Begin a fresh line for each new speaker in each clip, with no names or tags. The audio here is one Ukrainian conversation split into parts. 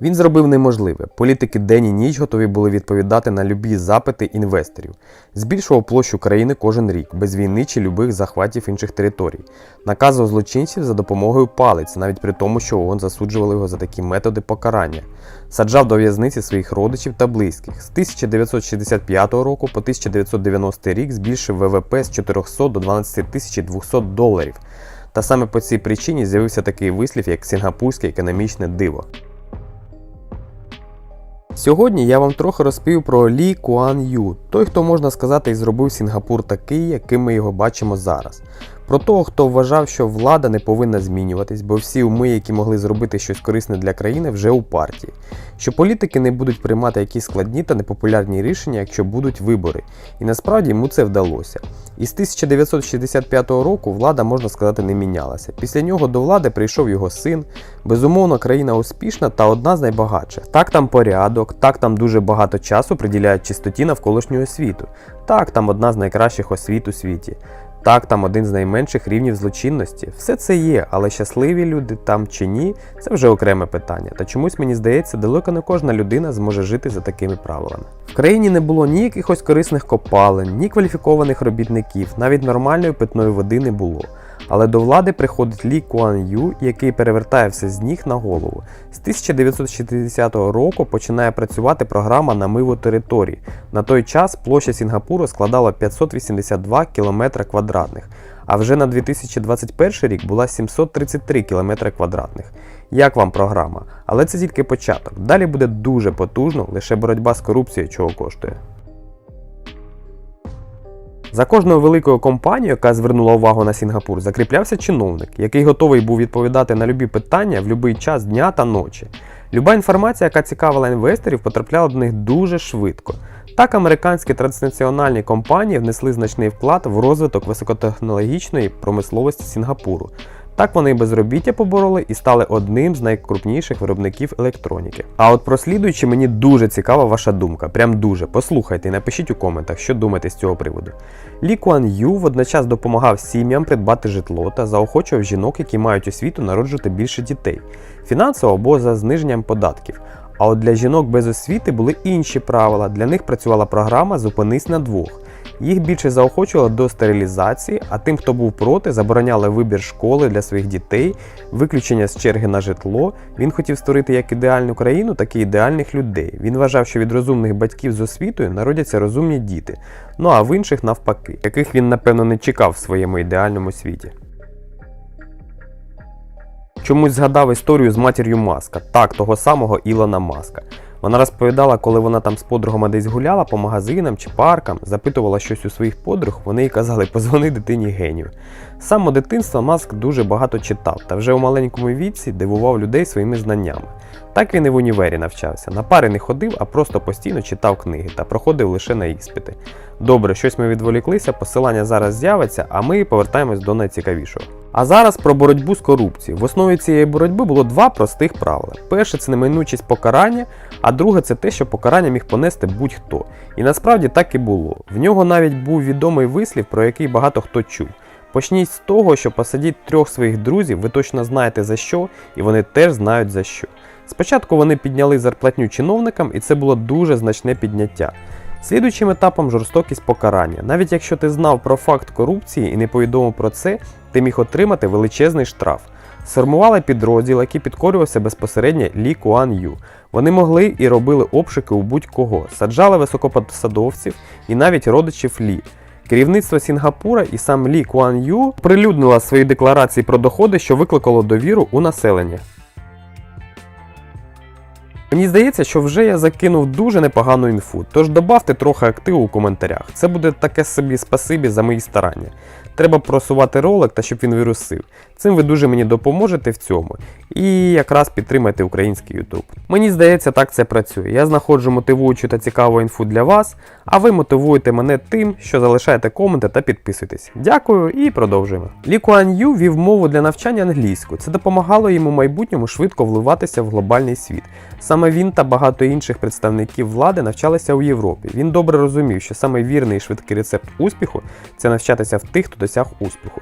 Він зробив неможливе. Політики день і ніч готові були відповідати на любі запити інвесторів. Збільшував площу країни кожен рік, без війни чи любих захватів інших територій. Наказував злочинців за допомогою палиць, навіть при тому, що ООН засуджували його за такі методи покарання. Саджав до в'язниці своїх родичів та близьких. З 1965 року по 1990 рік збільшив ВВП з 400 до 12 200 доларів. Та саме по цій причині з'явився такий вислів, як сінгапурське економічне диво. Сьогодні я вам трохи розповів про Лі Куан Ю, той, хто можна сказати і зробив Сінгапур такий, яким ми його бачимо зараз. Про того, хто вважав, що влада не повинна змінюватись, бо всі уми, які могли зробити щось корисне для країни, вже у партії. Що політики не будуть приймати якісь складні та непопулярні рішення, якщо будуть вибори. І насправді йому це вдалося. Із 1965 року влада, можна сказати, не мінялася. Після нього до влади прийшов його син. Безумовно, країна успішна та одна з найбагатших. Так там порядок, так там дуже багато часу приділяють чистоті навколишнього світу. Так, там одна з найкращих освіт у світі. Так, там один з найменших рівнів злочинності. Все це є, але щасливі люди там чи ні, це вже окреме питання. Та чомусь мені здається, далеко не кожна людина зможе жити за такими правилами. В країні не було ні якихось корисних копалень, ні кваліфікованих робітників, навіть нормальної питної води не було. Але до влади приходить Лі Куан Ю, який перевертає все з ніг на голову. З 1960 року починає працювати програма намиву територій. На той час площа Сінгапуру складала 582 км квадратних, а вже на 2021 рік була 733 км квадратних. Як вам програма? Але це тільки початок. Далі буде дуже потужно, лише боротьба з корупцією чого коштує. За кожною великою компанією, яка звернула увагу на Сінгапур, закріплявся чиновник, який готовий був відповідати на любі питання в будь-який час дня та ночі. Люба інформація, яка цікавила інвесторів, потрапляла до них дуже швидко. Так, американські транснаціональні компанії внесли значний вклад в розвиток високотехнологічної промисловості Сінгапуру. Так вони безробіття побороли і стали одним з найкрупніших виробників електроніки. А от про слідуючи мені дуже цікава ваша думка. Прям дуже. Послухайте і напишіть у коментах, що думаєте з цього приводу. Лі Куан Ю водночас допомагав сім'ям придбати житло та заохочував жінок, які мають освіту, народжувати більше дітей, фінансово або за зниженням податків. А от для жінок без освіти були інші правила. Для них працювала програма Зупинись на двох. Їх більше заохочували до стерилізації, а тим, хто був проти, забороняли вибір школи для своїх дітей, виключення з черги на житло. Він хотів створити як ідеальну країну, так і ідеальних людей. Він вважав, що від розумних батьків з освітою народяться розумні діти, ну а в інших навпаки, яких він, напевно, не чекав в своєму ідеальному світі. Чомусь згадав історію з матір'ю Маска, так, того самого Ілона Маска. Вона розповідала, коли вона там з подругами десь гуляла по магазинам чи паркам, запитувала щось у своїх подруг, вони їй казали, позвони дитині генію. Самого дитинства Маск дуже багато читав та вже у маленькому віці дивував людей своїми знаннями. Так він і в універі навчався. На пари не ходив, а просто постійно читав книги та проходив лише на іспити. Добре, щось ми відволіклися, посилання зараз з'явиться, а ми повертаємось до найцікавішого. А зараз про боротьбу з корупцією. В основі цієї боротьби було два простих правила. Перше це неминучість покарання, а друге це те, що покарання міг понести будь-хто. І насправді так і було. В нього навіть був відомий вислів, про який багато хто чув. Почніть з того, що посадіть трьох своїх друзів, ви точно знаєте за що, і вони теж знають за що. Спочатку вони підняли зарплатню чиновникам, і це було дуже значне підняття. Слідуючим етапом жорстокість покарання. Навіть якщо ти знав про факт корупції і не повідомив про це, ти міг отримати величезний штраф. Сформували підрозділ, який підкорювався безпосередньо Лі Куан Ю. Вони могли і робили обшуки у будь-кого, саджали високопосадовців і навіть родичів Лі. Керівництво Сінгапура і сам Лі Куан Ю прилюднило свої декларації про доходи, що викликало довіру у населення. Мені здається, що вже я закинув дуже непогану інфу, тож добавте трохи активу у коментарях. Це буде таке собі спасибі за мої старання. Треба просувати ролик та щоб він вирусив. Цим ви дуже мені допоможете в цьому. І якраз підтримайте український YouTube. Мені здається, так це працює. Я знаходжу мотивуючу та цікаву інфу для вас, а ви мотивуєте мене тим, що залишаєте коменти та підписуйтесь. Дякую і продовжуємо. Лі Куан Ю вів мову для навчання англійську. Це допомагало йому в майбутньому швидко вливатися в глобальний світ. Саме він та багато інших представників влади навчалися у Європі. Він добре розумів, що саме вірний і швидкий рецепт успіху це навчатися в тих, хто досяг успіху.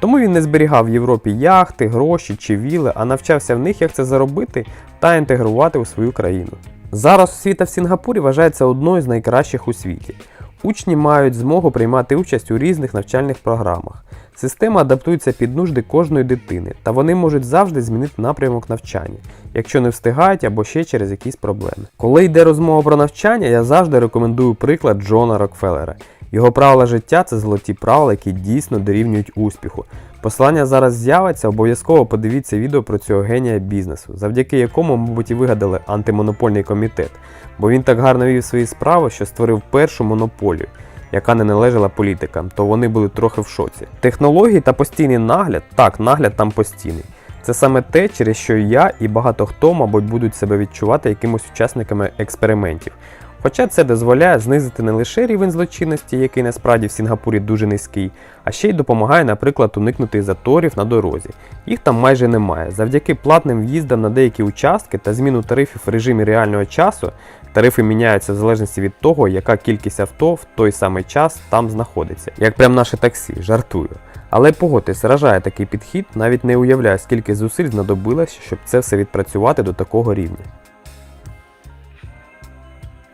Тому він не зберігав в Європі яхти, гроші чи віли, а навчався в них, як це заробити та інтегрувати у свою країну. Зараз освіта в Сінгапурі вважається одною з найкращих у світі. Учні мають змогу приймати участь у різних навчальних програмах. Система адаптується під нужди кожної дитини, та вони можуть завжди змінити напрямок навчання, якщо не встигають або ще через якісь проблеми. Коли йде розмова про навчання, я завжди рекомендую приклад Джона Рокфеллера. Його правила життя це золоті правила, які дійсно дорівнюють успіху. Посилання зараз з'явиться, обов'язково подивіться відео про цього генія бізнесу, завдяки якому, мабуть, і вигадали антимонопольний комітет, бо він так гарно вів свої справи, що створив першу монополію, яка не належала політикам, то вони були трохи в шоці. Технології та постійний нагляд, так, нагляд там постійний. Це саме те, через що я і багато хто, мабуть, будуть себе відчувати якимось учасниками експериментів. Хоча це дозволяє знизити не лише рівень злочинності, який насправді в Сінгапурі дуже низький, а ще й допомагає, наприклад, уникнути заторів на дорозі. Їх там майже немає. Завдяки платним в'їздам на деякі участки та зміну тарифів в режимі реального часу, тарифи міняються в залежності від того, яка кількість авто в той самий час там знаходиться. Як прям наше таксі, жартую. Але погодьтесь, вражає такий підхід, навіть не уявляю, скільки зусиль знадобилось, щоб це все відпрацювати до такого рівня.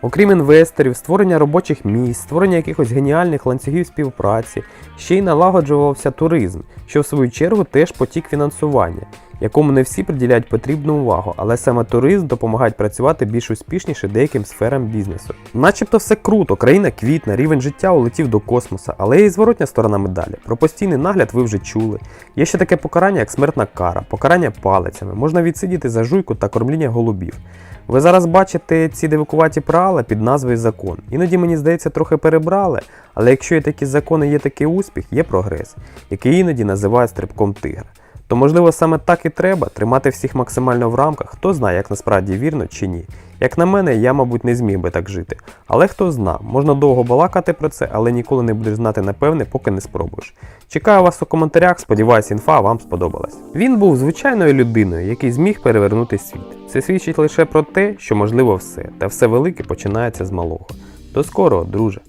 Окрім інвесторів, створення робочих місць, створення якихось геніальних ланцюгів співпраці, ще й налагоджувався туризм, що в свою чергу теж потік фінансування, якому не всі приділяють потрібну увагу, але саме туризм допомагає працювати більш успішніше деяким сферам бізнесу. Начебто все круто, країна квітна, рівень життя улетів до космоса, але є і зворотня сторона медалі. Про постійний нагляд ви вже чули. Є ще таке покарання, як смертна кара, покарання палицями, можна відсидіти за жуйку та кормління голубів. Ви зараз бачите ці дивикуваті правила під назвою закон. Іноді мені здається трохи перебрали, але якщо є такі закони, є такий успіх, є прогрес, який іноді називають стрибком тигра. То можливо саме так і треба тримати всіх максимально в рамках, хто знає, як насправді вірно чи ні. Як на мене, я, мабуть, не зміг би так жити. Але хто зна, можна довго балакати про це, але ніколи не будеш знати напевне, поки не спробуєш. Чекаю вас у коментарях, сподіваюсь, інфа вам сподобалась. Він був звичайною людиною, який зміг перевернути світ. Це свідчить лише про те, що можливо все, та все велике починається з малого. До скорого, друже!